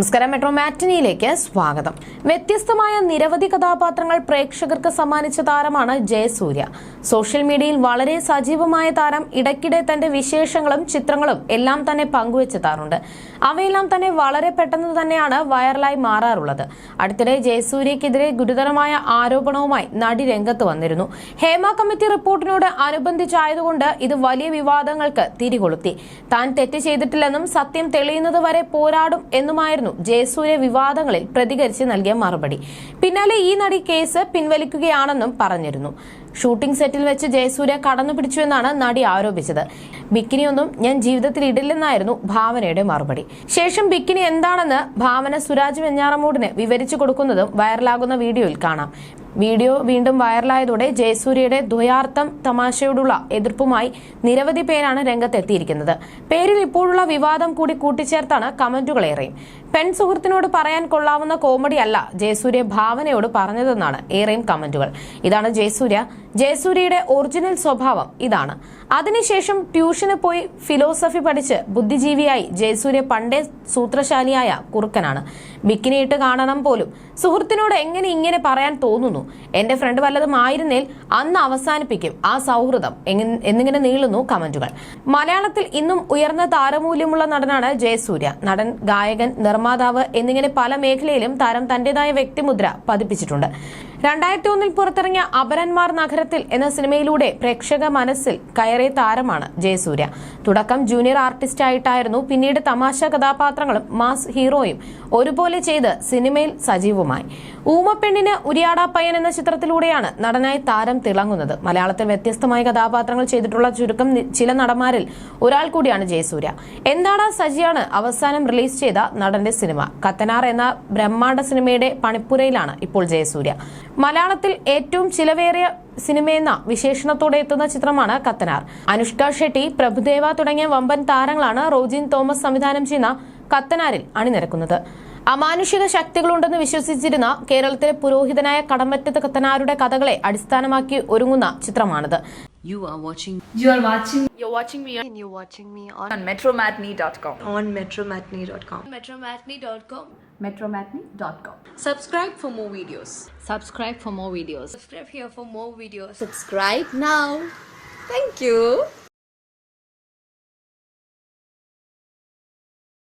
നമസ്കാരം. മെട്രോ മാറ്റിനിയിലേക്ക് സ്വാഗതം. വ്യത്യസ്തമായ നിരവധി കഥാപാത്രങ്ങൾ പ്രേക്ഷകർക്ക് സമ്മാനിച്ച താരമാണ് ജയസൂര്യ. സോഷ്യൽ മീഡിയയിൽ വളരെ സജീവമായ താരം ഇടയ്ക്കിടെ തന്റെ വിശേഷങ്ങളും ചിത്രങ്ങളും എല്ലാം തന്നെ പങ്കുവെച്ചെത്താറുണ്ട് അവയെല്ലാം തന്നെ വളരെ പെട്ടെന്ന് തന്നെയാണ് വൈറലായി മാറാറുള്ളത്. അടുത്തിടെ ജയസൂര്യക്കെതിരെ ഗുരുതരമായ ആരോപണവുമായി നടി രംഗത്ത് വന്നിരുന്നു. ഹേമ കമ്മിറ്റി റിപ്പോർട്ടിനോട് അനുബന്ധിച്ചായതുകൊണ്ട് ഇത് വലിയ വിവാദങ്ങൾക്ക് തിരികൊളുത്തി. താൻ തെറ്റ് ചെയ്തിട്ടില്ലെന്നും സത്യം തെളിയുന്നത് വരെ പോരാടും എന്നുമായിരുന്നു ജയസൂര്യ വിവാദങ്ങളിൽ പ്രതികരിച്ച് നൽകിയ മറുപടി. പിന്നാലെ ഈ നടി കേസ് പിൻവലിക്കുകയാണെന്നും പറഞ്ഞിരുന്നു. ഷൂട്ടിംഗ് സെറ്റിൽ വെച്ച് ജയസൂര്യ കടന്നു പിടിച്ചുവെന്നാണ് നടി ആരോപിച്ചത്. ബിക്കിനിയൊന്നും ഞാൻ ജീവിതത്തിൽ ഇടില്ലെന്നായിരുന്നു ഭാവനയുടെ മറുപടി. ശേഷം ബിക്കിനി എന്താണെന്ന് ഭാവന സുരാജ് വെഞ്ഞാറമൂടിന് വിവരിച്ചു കൊടുക്കുന്നതും വൈറലാകുന്ന വീഡിയോയിൽ കാണാം. വീഡിയോ വീണ്ടും വൈറലായതോടെ ജയസൂര്യയുടെ ദ്വയാർത്ഥം തമാശയോടുള്ള എതിർപ്പുമായി നിരവധി പേരാണ് രംഗത്തെത്തിയിരിക്കുന്നത്. പേരിൽ ഇപ്പോഴുള്ള വിവാദം കൂടി കൂട്ടിച്ചേർത്താണ് കമന്റുകളേറെയും. പെൺ സുഹൃത്തിനോട് പറയാൻ കൊള്ളാവുന്ന കോമഡി അല്ല ജയസൂര്യ ഭാവനയോട് പറഞ്ഞതെന്നാണ് ഏറെയും കമന്റുകൾ. ഇതാണ് ജയസൂര്യ ജയസൂര്യയുടെ ഒറിജിനൽ സ്വഭാവം ഇതാണ്. അതിനുശേഷം ട്യൂഷന് പോയി ഫിലോസഫി പഠിച്ച് ബുദ്ധിജീവിയായി ജയസൂര്യ പണ്ടേ സൂത്രശാലിയായ കുറുക്കനാണ്. ബിക്കിനിയിട്ട് കാണണം പോലും. സുഹൃത്തിനോട് എങ്ങനെ ഇങ്ങനെ പറയാൻ തോന്നുന്നു? എന്റെ ഫ്രണ്ട് വല്ലതും ആയിരുന്നേൽ അന്ന് അവസാനിപ്പിക്കും ആ സൗഹൃദം. എന്നിങ്ങനെ നീളുന്നു കമന്റുകൾ. മലയാളത്തിൽ ഇന്നും ഉയർന്ന താരമൂല്യമുള്ള നടനാണ് ജയസൂര്യ. നടൻ ഗായകൻ നിർമ്മാതാവ് എന്നിങ്ങനെ പല മേഖലയിലും താരം തന്റേതായ വ്യക്തിമുദ്ര പതിപ്പിച്ചിട്ടുണ്ട്. രണ്ടായിരത്തി ഒന്നിൽ പുറത്തിറങ്ങിയ അപരന്മാർ നഗരത്തിൽ എന്ന സിനിമയിലൂടെ പ്രേക്ഷക മനസ്സിൽ കയറിയ താരമാണ് ജയസൂര്യ. തുടക്കം ജൂനിയർ ആർട്ടിസ്റ്റായിട്ടായിരുന്നു. പിന്നീട് തമാശ കഥാപാത്രങ്ങളും മാസ് ഹീറോയും ഒരുപോലെ ചെയ്ത് സിനിമയിൽ സജീവമായി ഊമപ്പെണ്ണിന് ഉരിയാടാപ്പയ്യൻ എന്ന ചിത്രത്തിലൂടെയാണ് നടനായി താരം തിളങ്ങുന്നത്. മലയാളത്തിൽ വ്യത്യസ്തമായ കഥാപാത്രങ്ങൾ ചെയ്തിട്ടുള്ള ചുരുക്കം ചില നടന്മാരിൽ ഒരാൾ കൂടിയാണ് ജയസൂര്യ. എന്താണ് സജിയാണ് അവസാനം റിലീസ് ചെയ്ത നടന്റെ സിനിമ. കത്തനാർ എന്ന ബ്രഹ്മാണ്ഡ സിനിമയുടെ പണിപ്പുരയിലാണ് ഇപ്പോൾ ജയസൂര്യ. മലയാളത്തിൽ ഏറ്റവും ചിലവേറിയ സിനിമയെന്ന വിശേഷണത്തോടെ എത്തുന്ന ചിത്രമാണ് കത്തനാർ. അനുഷ്ക ഷെട്ടി പ്രഭുദേവ തുടങ്ങിയ വമ്പൻ താരങ്ങളാണ് റോജിൻ തോമസ് സംവിധാനം ചെയ്യുന്ന കത്തനാരിൽ അണിനിരക്കുന്നത്. അമാനുഷിക ശക്തികളുണ്ടെന്ന് വിശ്വസിച്ചിരുന്ന കേരളത്തിലെ പുരോഹിതനായ കടമറ്റത്ത് കത്തനാരുടെ കഥകളെ അടിസ്ഥാനമാക്കി ഒരുങ്ങുന്ന ചിത്രമാണിത് You are watching You are watching You're watching me and you're watching me on, on metromatney.com. on metromatney.com. Metromatney.com. metromatney.com. Subscribe for more videos. subscribe for more videos. Subscribe here for more videos. Subscribe now. Thank you.